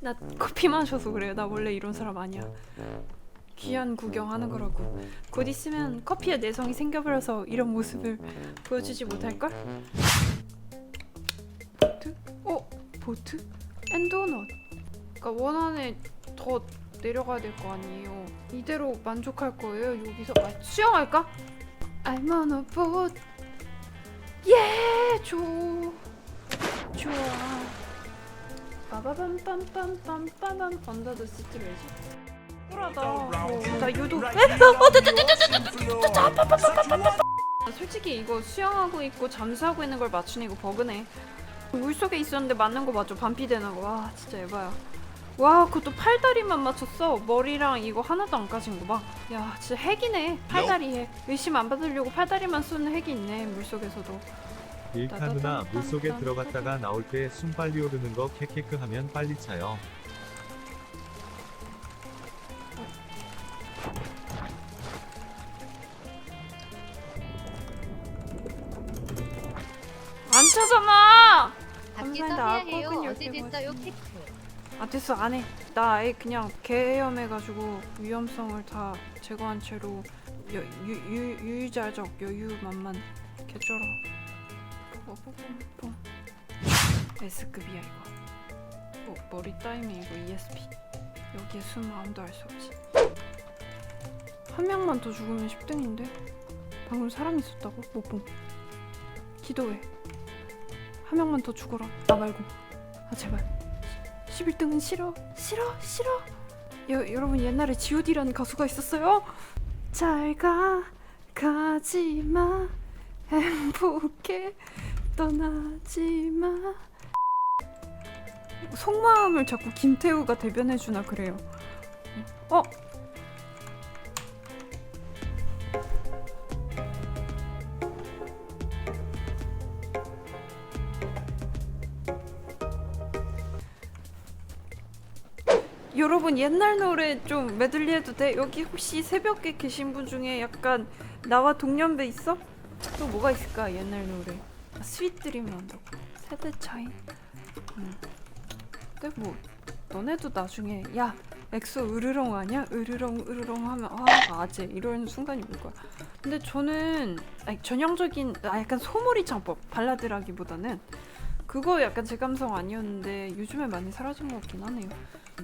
나 커피 마셔서 그래요. 나 원래 이런 사람 아니야. 귀한 구경하는 거라고. 곧 있으면 커피에 내성이 생겨버려서 이런 모습을 보여주지 못할 걸. 보트? 어? 보트? 엔도넛. 그러니까 원안에 더 내려가야 될 거 아니에요. 이대로 만족할 거예요. 여기서 아, 수영할까? I'm on a boat. 예, 좋. 좋아. 빠바밤빰빰빰빰빰 언더 더 시트레지. 쿨하다. 어, 나? 어, 빠빠빠빠빠빠. 솔직히 이거 수영하고 있고 잠수하고 있는 걸 맞추는 이거 버그네. 물 속에 있었는데 맞는 거 맞죠? 반피 되는 거. 와, 진짜 에바야. 와, 그것도 팔다리만 맞췄어. 머리랑 이거 하나도 안 까진 거 봐. 야, 진짜 핵이네. 팔다리 핵. 의심 안 받으려고 팔다리만 쏘는 핵이 있네. 물 속에서도. 일카 누나 물속에 들어갔다가 나올 때 숨 빨리 오르는 거 캐캐크 하면 빨리 차요. 안 차잖아. 해야 해요. 됐어요. 팩트. 아 됐어 안 해. 나 아예 그냥 개염해가지고 위험성을 다 제거한 채로 여, 유, 유, 유유자적 여유만만 개쩔어. 뽀뽀뽀뽀. S급이야 이거. 뭐 머리 따이면 이거 ESP. 여기에 숨 아무도 알 수 없지. 한 명만 더 죽으면 10등인데? 방금 사람 있었다고? 못 봄. 기도해. 한 명만 더 죽어라. 나 말고. 아 제발. 11등은 싫어 싫어 싫어 여, 여러분 옛날에 G.O.D라는 가수가 있었어요 잘가 가지마 행복해 떠나지 마 속마음을 자꾸 김태우가 대변해 주나 그래요 어? 여러분 옛날 노래 좀 메들리 해도 돼? 여기 혹시 새벽에 계신 분 중에 약간 나와 동년배 있어? 또 뭐가 있을까 옛날 노래 아, 스윗드림 나온다고 세대 차이 음. 근데 뭐 너네도 나중에 야 엑소 으르렁 아니야? 으르렁 으르렁 하면 아 아재 이런 순간이 올 거야 근데 저는 아니, 전형적인 아 약간 소몰이 창법 발라드라기보다는 그거 약간 제 감성 아니었는데 요즘에 많이 사라진 것 같긴 하네요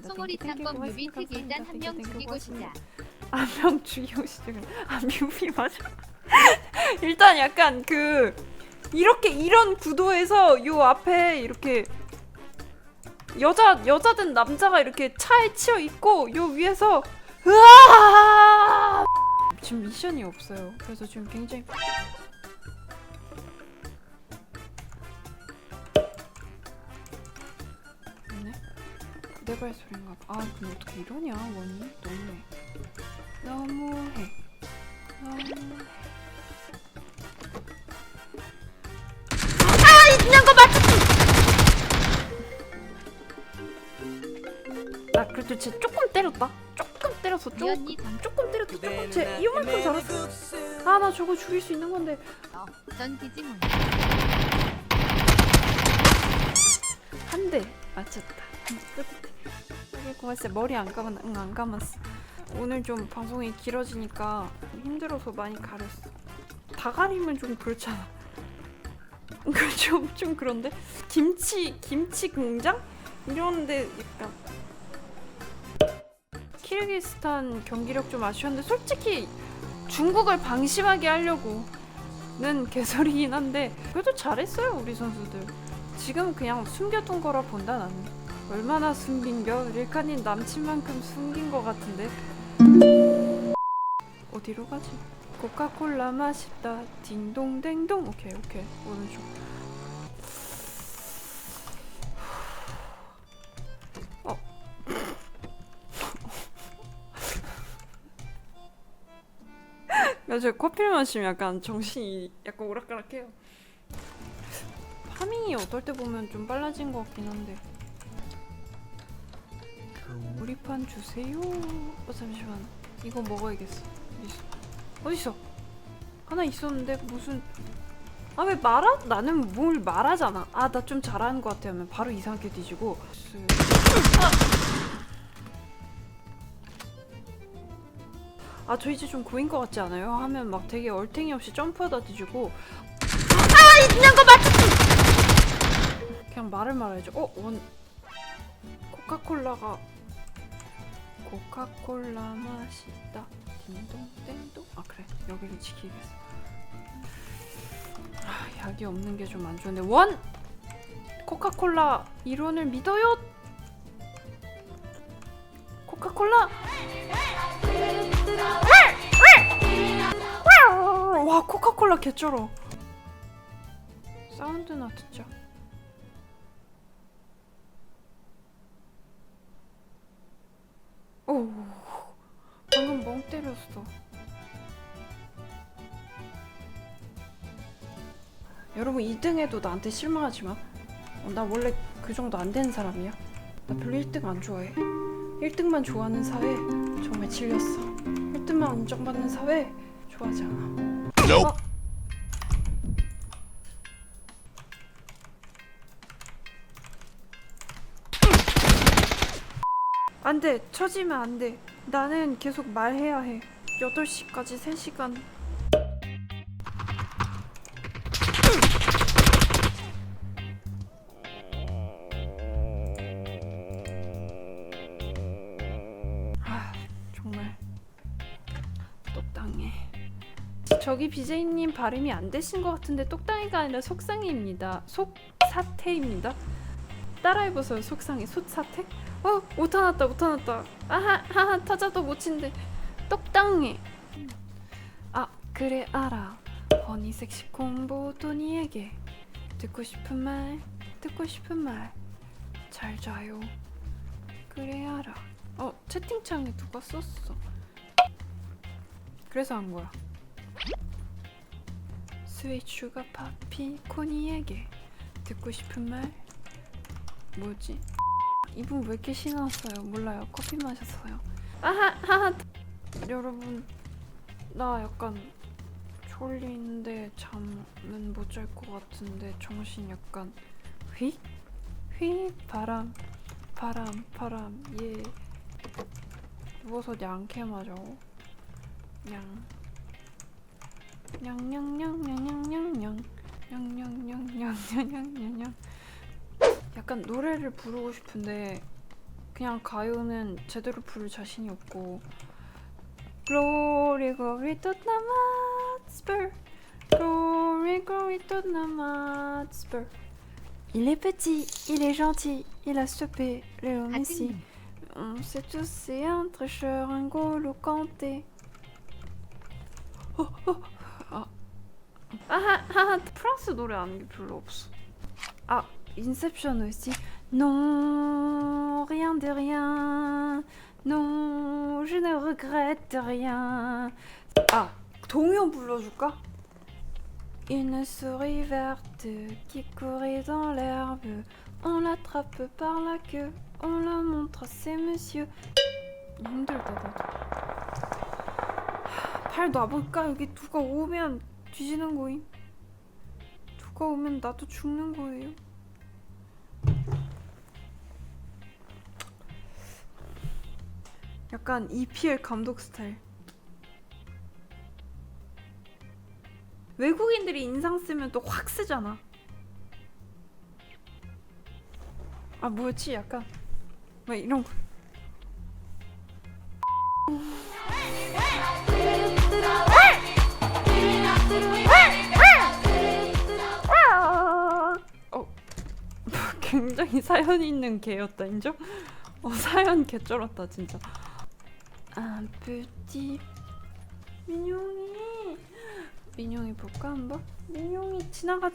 소몰이 창법 뮤비 특 일단 한 명 죽이고 싶다. 한명 죽이고 싶지 아 뮤비 맞아 일단 약간 그 이렇게 이런 구도에서 요 앞에 이렇게 여자 여자든 남자가 이렇게 차에 치여 있고 요 위에서 으아! 지금 미션이 없어요. 그래서 지금 굉장히 있네 내 발소리인가 봐. 아 근데 어떻게 이러냐 원이? 너무해. 너무해. 너무해 그래도 쟤 조금 때렸다 조금 때렸어 조금 조금 때렸다 조금 쟤 이만큼 잘했어 아 나 저거 죽일 수 있는 건데 전 디지몬. 한대 맞췄다. 고맙어. 머리 안 감았나? 응, 안 감았어. 오늘 좀 방송이 길어지니까 힘들어서 많이 가렸어. 다 가리면 좀 그렇잖아. 좀, 좀 그런데? 김치, 김치 공장? 이런데 약간. 키르기스탄 경기력 좀 아쉬웠는데 솔직히 중국을 방심하게 하려고는 개소리긴 한데 그래도 잘했어요 우리 선수들. 지금 그냥 숨겨둔 거라 본다 나는. 얼마나 숨긴겨? 릴카님 남친만큼 숨긴 거 같은데. 어디로 가지? 코카콜라 맛있다. 딩동댕동. 오케이 오케이. 오른쪽 야저 커피를 마시면 약간 정신이 약간 오락가락해요. 파밍이 어떨 때 보면 좀 빨라진 것 같긴 한데. 우리 판 주세요. 어 잠시만. 이거 먹어야겠어. 어딨어? 어딨어? 하나 있었는데 무슨 아 왜 말하? 나는 뭘 말하잖아. 아 나 좀 잘하는 것 같아 하면 바로 이상하게 뒤지고. 아 저 이제 좀 고인 것 같지 않아요? 하면 막 되게 얼탱이 없이 점프하다 뒤지고. 아 있는 거 맞. 그냥 말을 말해야지. 어 원. 코카콜라가 코카콜라 맛있다. 딩동 땡동. 아 그래 여기를 지키겠어. 아, 약이 없는 게 좀 안 좋은데 원 코카콜라 이론을 믿어요. 코카콜라. 와 코카콜라 개쩔어. 사운드나 듣자. 오 방금 멍 때렸어. 여러분 2등해도 나한테 실망하지 마. 어, 나 원래 그 정도 안 되는 사람이야. 나 별로 1등 안 좋아해. 1등만 좋아하는 사회 정말 질렸어. 1등만 인정받는 사회 좋아하지 않아. 어? 안 돼. 처지면 안 돼. 나는 계속 말해야 해. 8시까지 3시간. 저기 BJ님 발음이 안 되신 것 같은데 똑당이가 아니라 속상해입니다. 속사태입니다. 따라해보세요. 속상해. 속사태? 어, 오타 났다. 오타 났다. 아하, 하하, 타자도 못 친대. 똑당해. 아, 그래 알아. 허니 섹시 공보 도니에게 듣고 싶은 말, 듣고 싶은 말. 잘 자요. 그래 알아. 어, 채팅창에 누가 썼어. 그래서 한 거야. 스윗 슈가 파피 코니에게 듣고 싶은 말 뭐지? 이분 왜 이렇게 신났어요? 몰라요. 커피 마셨어요. 아하 하하. 여러분 나 약간 졸린데 잠은 못 잘 것 같은데 정신 약간 휙? 휙 바람 바람 바람 예 누워서 양캐 맞아 양 냥냥냥냥냥냥냥 냥냥냥냥냥냥냥 약간 노래를 부르고 싶은데 그냥 가요는 제대로 부를 자신이 없고 Glory glory to the Matspur Glory glory to the Matspur Il est petit, il est gentil, il a stoppé Léo Messi 같은 On sait tous c'est un tricheur, un golo kanté 어, 어, 아, 아하, 프랑스 노래 아는 게 별로 없어. 아, 인셉션 aussi. Non, rien de rien. Non, je ne regrette rien. 아, 동요 불러줄까? Une souris verte qui courait dans l'herbe. On l'attrape par la queue. On la montre à ses messieurs. 힘들다 나도. 팔 놔볼까? 여기 누가 오면 뒤지는 거임. 누가 오면 나도 죽는 거예요. 약간 EPL 감독 스타일. 외국인들이 인상 쓰면 또 확 쓰잖아. 아 뭐였지? 약간 막 이런 거. 굉장히 사연 있는 개였다 인정? 어 사연 개쩔었다 진짜. Un petit 민용이 민용이 볼까 한번? 민용이 지나가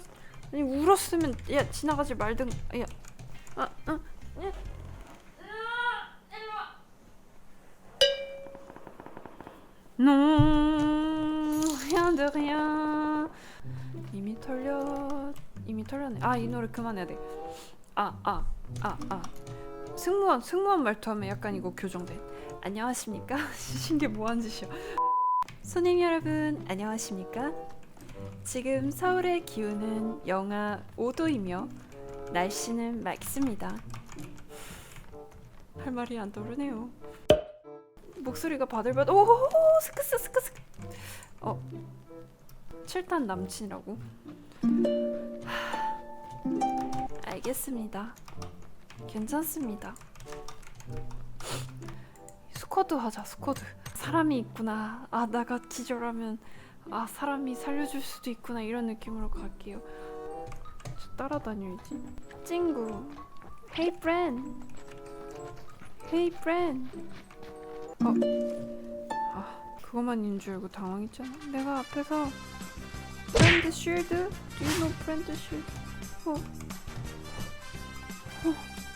아니 울었으면 야 지나가지 말든 야 아, 아, 야. Non, rien de rien. 이미 털렸, 이미 털렸네. 아, 이 노래 그만해야 돼. 아, 아, 아, 아. 승무원, 승무원 말투하면 약간 이거 교정돼. 안녕하십니까? 신게 뭐한 짓이야. 손님 여러분, 안녕하십니까? 지금 서울의 기온은 영하 5도이며 날씨는 맑습니다. 할 말이 안 떠오르네요. 목소리가 바들바들 오 스크스 스크스 어 7탄 남친이라고 하, 알겠습니다 괜찮습니다 스쿼드 하자 스쿼드 사람이 있구나 아 나가 기절하면 아 사람이 살려줄 수도 있구나 이런 느낌으로 갈게요 저 따라다녀야지 친구 Hey friend Hey friend 어? 아 그것만인 줄 알고 당황했잖아 내가 앞에서 프렌드 쉴드? Do you know 쉴드? 어. 어. 嗯